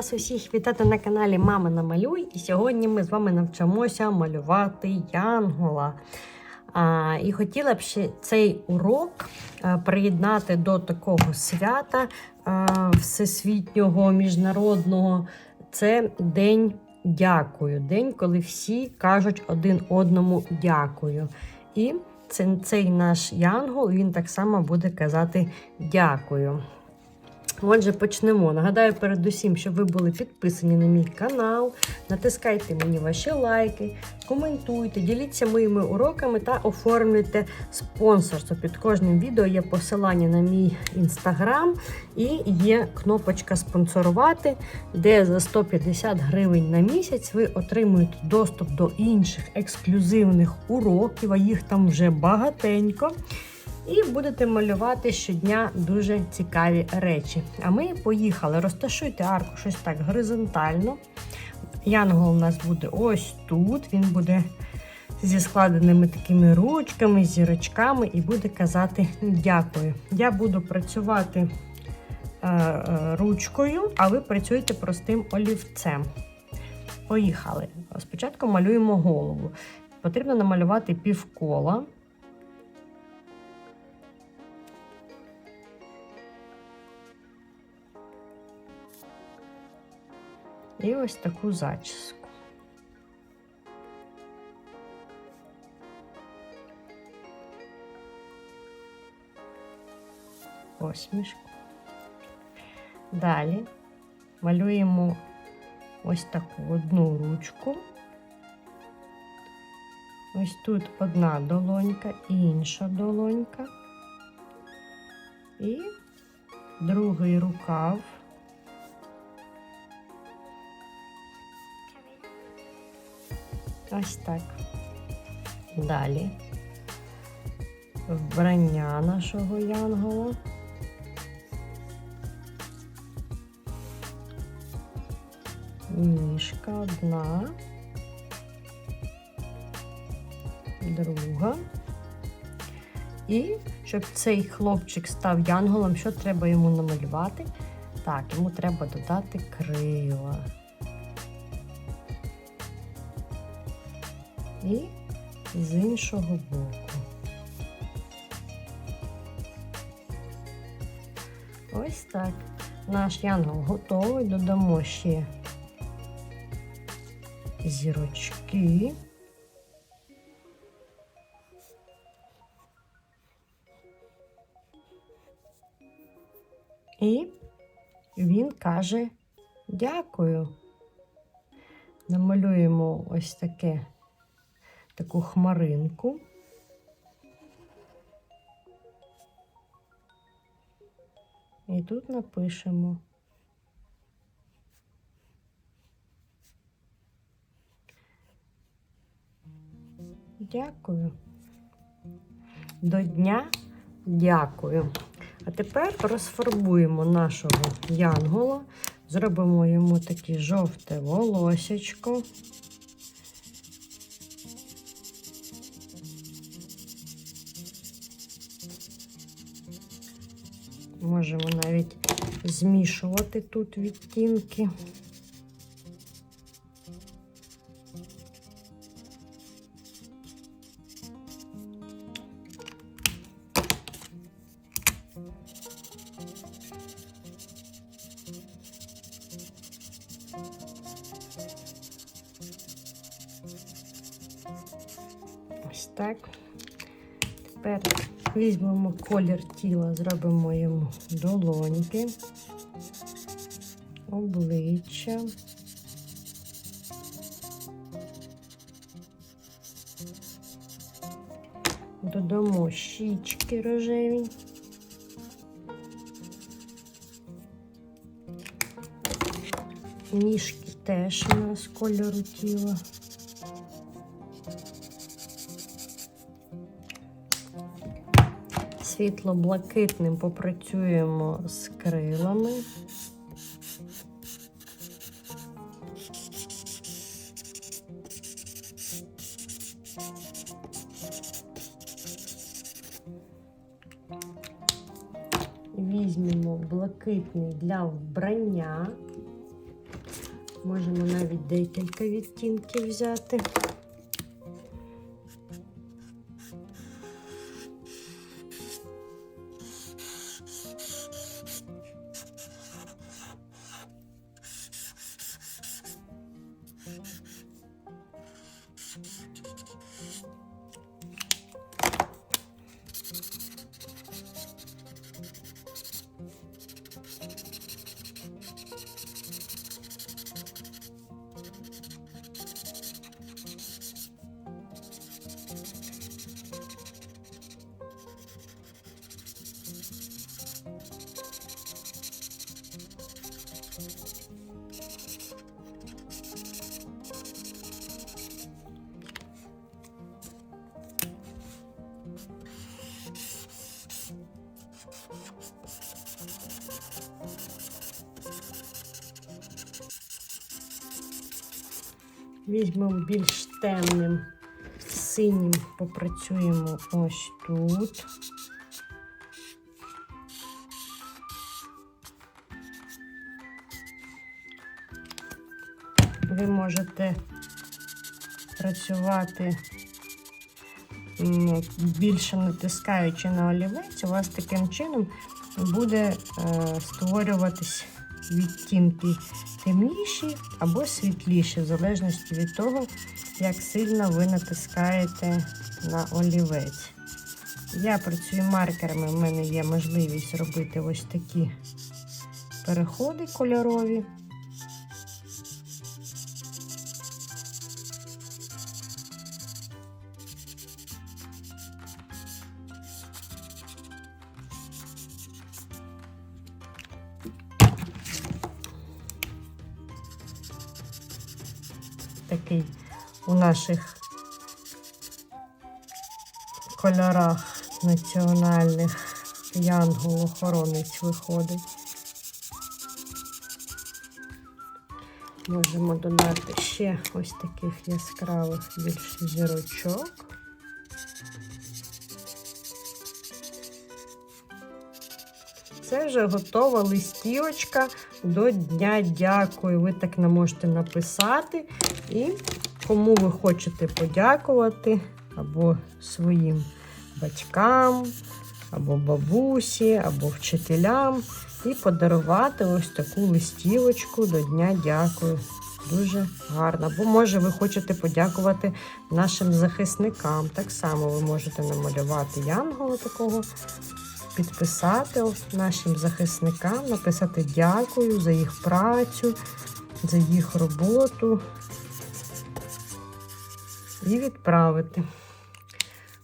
вас усіх вітати на каналі Мама Намалюй. І сьогодні ми з вами навчимося малювати янгола. А, і хотіла б ще цей урок приєднати до такого свята а, всесвітнього, міжнародного. Це День дякую. День, коли всі кажуть один одному дякую. І це, цей наш янгол він так само буде казати дякую. Отже, почнемо. Нагадаю передусім, щоб ви були підписані на мій канал. Натискайте мені ваші лайки, коментуйте, діліться моїми уроками та оформлюйте спонсорство. Під кожним відео є посилання на мій інстаграм і є кнопочка спонсорувати, де за 150 гривень на місяць ви отримуєте доступ до інших ексклюзивних уроків, а їх там вже багатенько. І будете малювати щодня дуже цікаві речі. А ми поїхали. Розташуйте арку щось так горизонтально. Янгол у нас буде ось тут. Він буде зі складеними такими ручками, зірочками, і буде казати дякую. Я буду працювати е, е, ручкою, а ви працюєте простим олівцем. Поїхали. Спочатку малюємо голову. Потрібно намалювати півкола. І ось таку зачіску. Посмішку. Далі малюємо ось таку одну ручку. Ось тут одна долонька, інша долонька. І другий рукав. Ось так. Далі вбрання нашого янгола. Ніжка одна, друга. І щоб цей хлопчик став янголом, що треба йому намалювати? Так, йому треба додати крила. І з іншого боку. Ось так. Наш янгол готовий, додамо ще зірочки. І він каже дякую. Намалюємо ось таке таку хмаринку. І тут напишемо. Дякую. До дня дякую. А тепер розфарбуємо нашого янгола, зробимо йому таке жовте волосечко. Можемо навіть змішувати тут відтінки. Ось так. Тепер Візьмемо колір тіла, зробимо йому долоньки, обличчя. Додамо щічки рожеві. Ніжки теж у нас кольору тіла. Світло-блакитним попрацюємо з крилами. Візьмемо блакитний для вбрання. Можемо навіть декілька відтінків взяти. Візьмемо більш темним синім, попрацюємо ось тут. Ви можете працювати більше натискаючи на олівець, у вас таким чином буде е, створюватись відтінки темніші або світліші, в залежності від того, як сильно ви натискаєте на олівець. Я працюю маркерами, в мене є можливість робити ось такі переходи кольорові. Такий у наших кольорах національних янгол-охоронець виходить. Можемо додати ще ось таких яскравих більше зірочок. Це вже готова листівочка до Дня Дякую. Ви так не можете написати. І кому ви хочете подякувати, або своїм батькам, або бабусі, або вчителям. І подарувати ось таку листівочку до Дня Дякую. Дуже гарно. Бо, може, ви хочете подякувати нашим захисникам. Так само ви можете намалювати янгола такого, підписати нашим захисникам, написати дякую за їх працю, за їх роботу і відправити.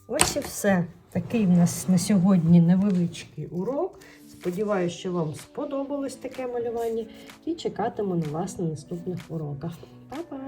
Ось і все. Такий в нас на сьогодні невеличкий урок. Сподіваюсь, що вам сподобалось таке малювання і чекатиму на вас на наступних уроках. Па-па!